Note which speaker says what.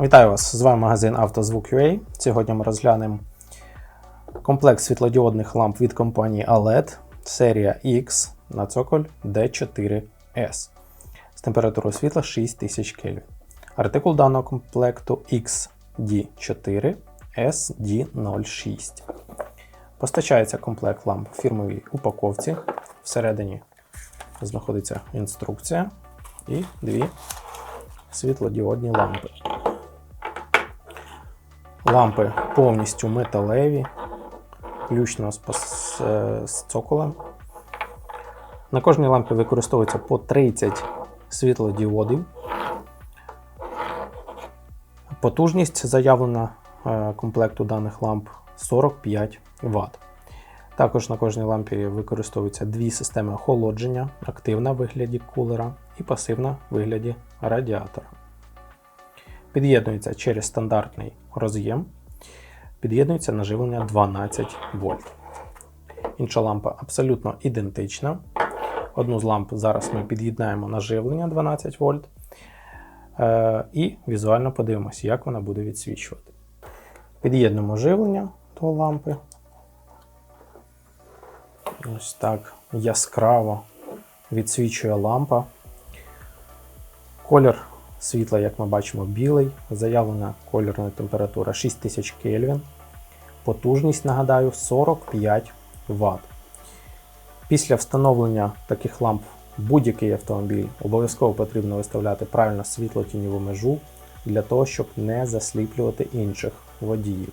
Speaker 1: Вітаю вас! З вами магазин «Автозвук.UA». Сьогодні ми розглянемо комплект світлодіодних ламп від компанії ALED серія X на цоколь D4S з температурою світла 6000 Кельвін. Артикул даного комплекту XD4 SD06. Постачається комплект ламп в фірмовій упаковці. Всередині знаходиться інструкція і дві світлодіодні лампи. Лампи повністю металеві, включно з, пос- е, з цоколем. На кожній лампі використовується по 30 світлодіодів. Потужність заявлена е, комплекту даних ламп 45 Вт. Також на кожній лампі використовуються дві системи охолодження: активна в вигляді кулера і пасивна в вигляді радіатора. Під'єднується через стандартний роз'єм. Під'єднується на живлення 12 вольт. Інша лампа абсолютно ідентична. Одну з ламп зараз ми під'єднаємо на живлення 12 вольт. Е, і візуально подивимося, як вона буде відсвічувати. Під'єднуємо живлення до лампи. Ось так яскраво відсвічує лампа. Колір світла, як ми бачимо, білий. Заявлена кольорна температура 6000 Кельвін. Потужність, нагадаю, 45 Вт. Після встановлення таких ламп будь-який автомобіль обов'язково потрібно виставляти правильно світло-тіньову межу для того, щоб не засліплювати інших водіїв.